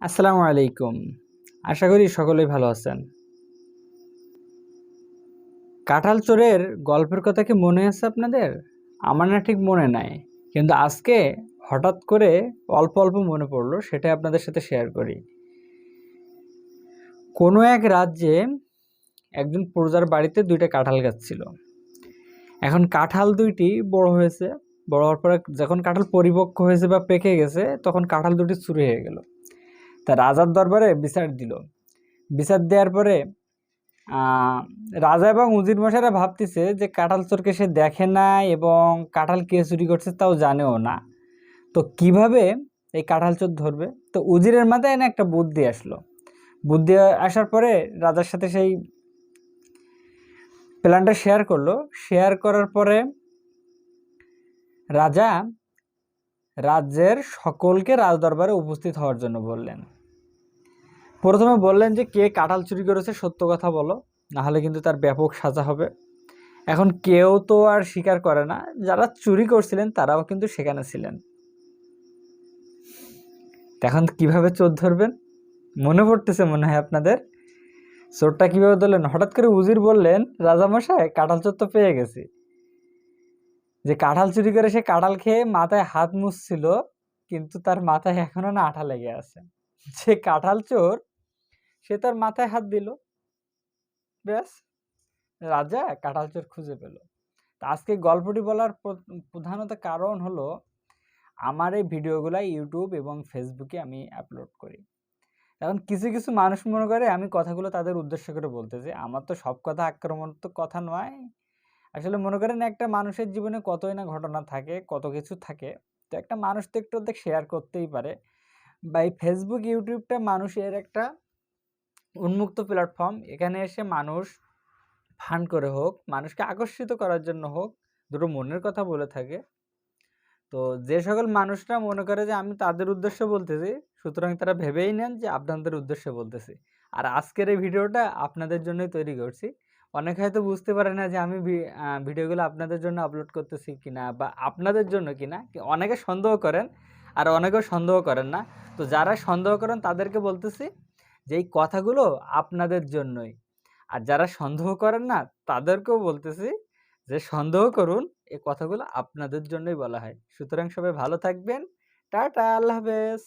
আসসালামু আলাইকুম। আশা করি সকলেই ভালো আছেন। কাঁঠাল চোরের গল্পের কথা কি মনে আছে আপনাদের? আমার না ঠিক মনে নাই। কিন্তু আজকে হঠাৎ করে অল্প অল্প মনে পড়ল সেটা আপনাদের সাথে শেয়ার করি। কোনো এক রাজ্যে একজন প্রজার বাড়িতে দুইটা কাঁঠাল গাছ ছিল। এখন কাঁঠাল দুইটি বড় হয়েছে। বড় হওয়ার পরে যখন কাঁঠাল পরিপক্ক হয়েছে বা পেকে গেছে, তখন কাঁঠাল দুটি চুরি হয়ে গেল। তা রাজার দরবারে বিচার দিল। বিচার দেওয়ার পরে রাজা এবং উজির মশাইরা ভাবতেছে যে কাঁঠাল চোরকে সে দেখে না এবং কাঁঠাল কে চুরি করছে তাও জানেও না। তো কীভাবে এই কাঁঠাল চোর ধরবে? তো উজিরের মাথায় না একটা বুদ্ধি আসলো। বুদ্ধি আসার পরে রাজার সাথে সেই প্ল্যানটা শেয়ার করল। শেয়ার করার পরে রাজা রাজ্যের সকলকে রাজদরবারে উপস্থিত হওয়ার জন্য বললেন। প্রথমে বললেন যে কে কাঁঠাল চুরি করেছে, সত্য কথা বলো, নাহলে কিন্তু তার ব্যাপক সাজা হবে। এখন কেউ তো আর স্বীকার করে না, যারা চুরি করছিলেন তারাও কিন্তু সেখানে ছিলেন। এখন কীভাবে চোর ধরবেন? মনে পড়তেছে মনে হয় আপনাদের। চোরটা কীভাবে ধরলেন? হঠাৎ করে উজির বললেন, রাজামশাই, কাঁঠাল চোর তো পেয়ে গেছি। যে কাঁঠাল চুরি করে সে কাঁঠাল খেয়ে মাথায় হাত মুছছিল, কিন্তু তার মাথায় এখনও না আঠা লেগে আছে। যে কাঁঠাল চোর সে তার মাথায় হাত দিল। ব্যাস, রাজা কাঁঠাল চোর খুঁজে পেল। তা আজকে গল্পটি বলার প্র- প্রধানত কারণ হলো, আমার এই ভিডিওগুলো ইউটিউব এবং ফেসবুকে আমি আপলোড করি। এখন কিছু কিছু মানুষ মনে করে, আমি কথাগুলো তাদের উদ্দেশ্য করে বলতেছি আমার তো সব কথা আক্রমণাত্মক কথা নয়। আসলে মনে করেন একটা মানুষের জীবনে কতই না ঘটনা থাকে, কত কিছু থাকে, তো একটা মানুষ তো একটু অর্ধেক শেয়ার করতেই পারে। বা এই ফেসবুক, ইউটিউবটা মানুষের একটা উন্মুক্ত প্ল্যাটফর্ম এখানে এসে মানুষ ফান করে হোক, মানুষকে আকর্ষিত করার জন্য হোক, দুটো মনের কথা বলে থাকে। তো যে সকল মানুষরা মনে করে যে আমি তাদের উদ্দেশ্য বলতেছি, সুতরাং তারা ভেবেই নেন যে আপনাদের উদ্দেশ্যে বলতেছি। আর আজকের এই ভিডিওটা আপনাদের জন্যই তৈরি করছি। অনেকে হয়তো বুঝতে পারে না যে আমি ভিডিওগুলো আপনাদের জন্য আপলোড করতেছি কিনা বা আপনাদের জন্য কিনা অনেকে সন্দেহ করেন, আর অনেকেও সন্দেহ করেন না। তো যারা সন্দেহ করেন তাদেরকে বলতেছি যে এই কথাগুলো আপনাদের জন্যই। আর যারা সন্দেহ করেন না, তাদেরকেও বলতেছি যে সন্দেহ করুন এই কথাগুলো আপনাদের জন্যই বলা হয়। সুতরাং সবাই ভালো থাকবেন। টাটা, আল্লাহ হাফেজ।